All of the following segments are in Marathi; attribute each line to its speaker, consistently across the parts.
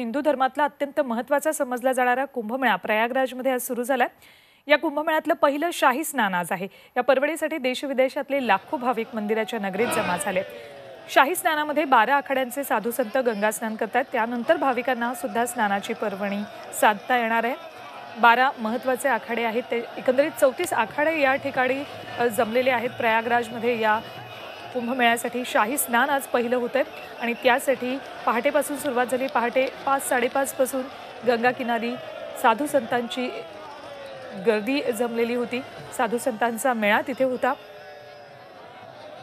Speaker 1: हिंदू धर्मातला अत्यंत महत्त्वाचा समजला जाणारा कुंभमेळा प्रयागराजमध्ये आज सुरू झाला या कुंभमेळ्यातलं पहिलं शाही स्नान आज आहे. या परवडीसाठी देशविदेशातले लाखो भाविक मंदिराच्या नगरीत जमा झाले. शाही स्नानामध्ये बारा आखाड्यांचे साधू संत गंगा स्नान करतात. त्यानंतर भाविकांना सुद्धा स्नानाची पर्वणी साधता येणार आहे. बारा महत्त्वाचे आखाडे आहेत. ते एकंदरीत चौतीस आखाडे या ठिकाणी जमलेले आहेत. प्रयागराजमध्ये या कुंभमेळ्यासाठी शाही स्नान आज पहिलं होतं आहे. आणि त्यासाठी पहाटेपासून सुरुवात झाली. पहाटे पाच साडेपाचपासून गंगा किनारी साधू संतांची गर्दी जमलेली होती. साधू संतांचा मेळा तिथे होता.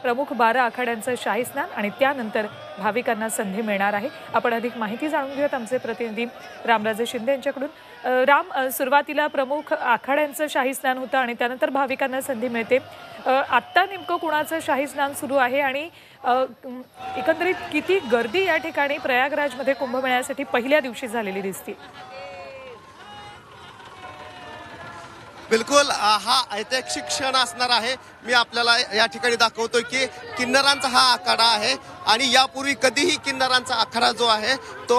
Speaker 1: प्रमुख बारा आखाड्यांचं शाही स्नान आणि त्यानंतर भाविकांना संधी मिळणार आहे. आपण अधिक माहिती जाणून घेऊयात आमचे प्रतिनिधी रामराजे शिंदे यांच्याकडून. राम सुरुवातीला प्रमुख आखाड्यांचं शाही स्नान होतं आणि त्यानंतर भाविकांना संधी मिळते. आत्ता नेमकं कुणाचं शाही स्नान सुरू आहे आणि एकंदरीत किती गर्दी या ठिकाणी प्रयागराजमध्ये कुंभमेळ्यासाठी पहिल्या दिवशी झालेली दिसते?
Speaker 2: बिलकुल हा ऐतिहासिक क्षण असणार आहे. मी आपल्याला या ठिकाणी दाखवतोय की किन्नरांचा हा आखाडा आहे आणि यापूर्वी कधीही किन्नरांचा आखाडा जो आहे तो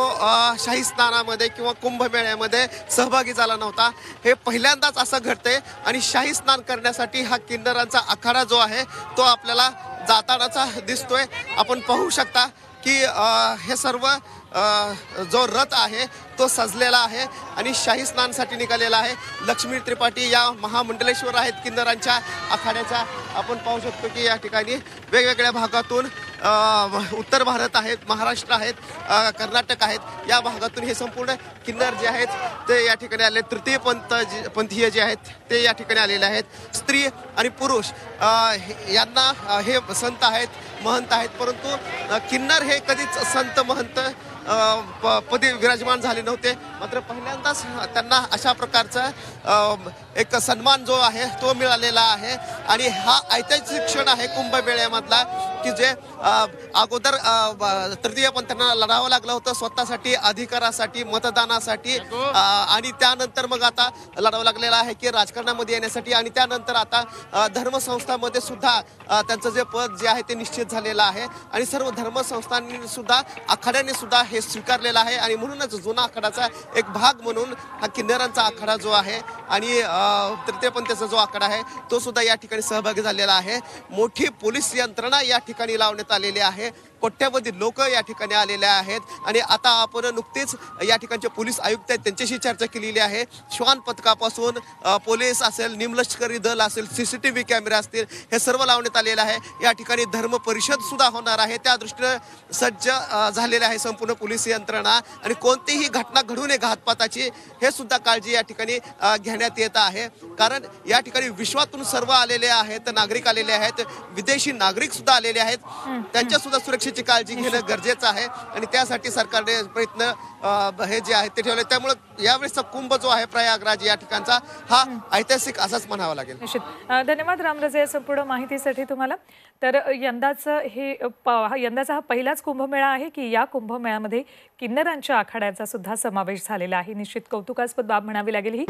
Speaker 2: शाही स्नानामध्ये किंवा कुंभमेळ्यामध्ये सहभागी झाला नव्हता. हे पहिल्यांदाच असं घडतंय आणि शाही स्नान करण्यासाठी हा किन्नरांचा आखाडा जो आहे तो आपल्याला जातानाचा दिसतोय. आपण पाहू शकता की हे सर्व जो रथ आहे तो सजलेला आहे आणि शाही स्नानसाठी निघालेला आहे. लक्ष्मी त्रिपाठी या महामंडलेश्वर आहेत किन्नरांच्या आखाड्याच्या. आपण पाहू शकतो की या ठिकाणी वेगवेगळ्या भागातून उत्तर भारत आहेत महाराष्ट्र आहेत कर्नाटक आहेत. या भागातून हे संपूर्ण किन्नर जे आहेत ते या ठिकाणी आले. तृतीय पंत जे- पंथीय जे आहेत ते या ठिकाणी आलेले आहेत. स्त्री आणि पुरुष हे- यांना हे संत आहेत. महंत आहेत परंतु किन्नर हे कधीच संत महंत प- पदी विराजमान झाले नव्हते. मात्र पहिल्यांदाच त्यांना अशा प्रकारचा एक सन्मान जो आहे तो मिळालेला आहे. आणि हा ऐतिहासिक क्षण आहे कुंभमेळ्यामधला की जे अगोदर तृतीय पंथांना लढावं लागलं होतं स्वतःसाठी अधिकारासाठी मतदानासाठी आणि त्यानंतर मग आता लढावं लागलेलं आहे की राजकारणामध्ये येण्यासाठी. आणि त्यानंतर आता धर्मसंस्थामध्ये सुद्धा त्यांचं जे पद जे आहे ते निश्चित झालेला आहे आणि सर्व धर्मसंस्थांनी सुद्धा आखाड्याने सुद्धा हे स्वीकारलेलं आहे आणि म्हणूनच जुना आखाडाचा एक भाग म्हणून हा किन्नरांचा आखाडा जो आहे आणि अ, तृतीयपंथीचा जो आखाडा आहे तो सुद्धा या ठिकाणी सहभागी झालेला आहे. मोठी पोलीस यंत्रणा या ठिकाणी लावण्यात आलेली आहे. कोट्यावधी लोक या ठिकाणी आलेले आहेत. आणि आता आपण नुकतेच या ठिकाणचे पोलीस आयुक्त आहेत त्यांच्याशी चर्चा केलेली आहे. श्वान पथकापासून पोलीस असेल निमलष्करी दल असेल सीसीटीव्ही कॅमेरे असतील हे सर्व लावण्यात आलेलं आहे. या ठिकाणी धर्म परिषद सुद्धा होणार आहे. त्या दृष्टीनं सज्ज झालेले आहे संपूर्ण पोलीस यंत्रणा. आणि कोणतीही घटना घडू नये घातपाताची हे सुद्धा काळजी या ठिकाणी घेण्यात येत आहे. कारण या ठिकाणी विश्वातून सर्व आलेले आहेत नागरिक आलेले आहेत. विदेशी नागरिक सुद्धा आलेले आहेत. त्यांच्या सुद्धा सुरक्षेची काळजी घेणं गरजेचं आहे आणि त्यासाठी सरकारने प्रयत्न हे जे आहेत ते ठेवले. त्यामुळे यावेळेसचा कुंभ जो आहे प्रयागराज या ठिकाणचा हा ऐतिहासिक असाच म्हणावा लागेल.
Speaker 1: निश्चित. धन्यवाद रामराजे या संपूर्ण माहितीसाठी तुम्हाला. तर यंदाचं हे हा यंदाचा हा पहिलाच कुंभमेळा आहे की या कुंभमेळ्यामध्ये किन्नरांच्या आखाड्याचा सुद्धा समावेश झालेला आहे. निश्चित कौतुकास्पद बाब म्हणावी लागेल ही.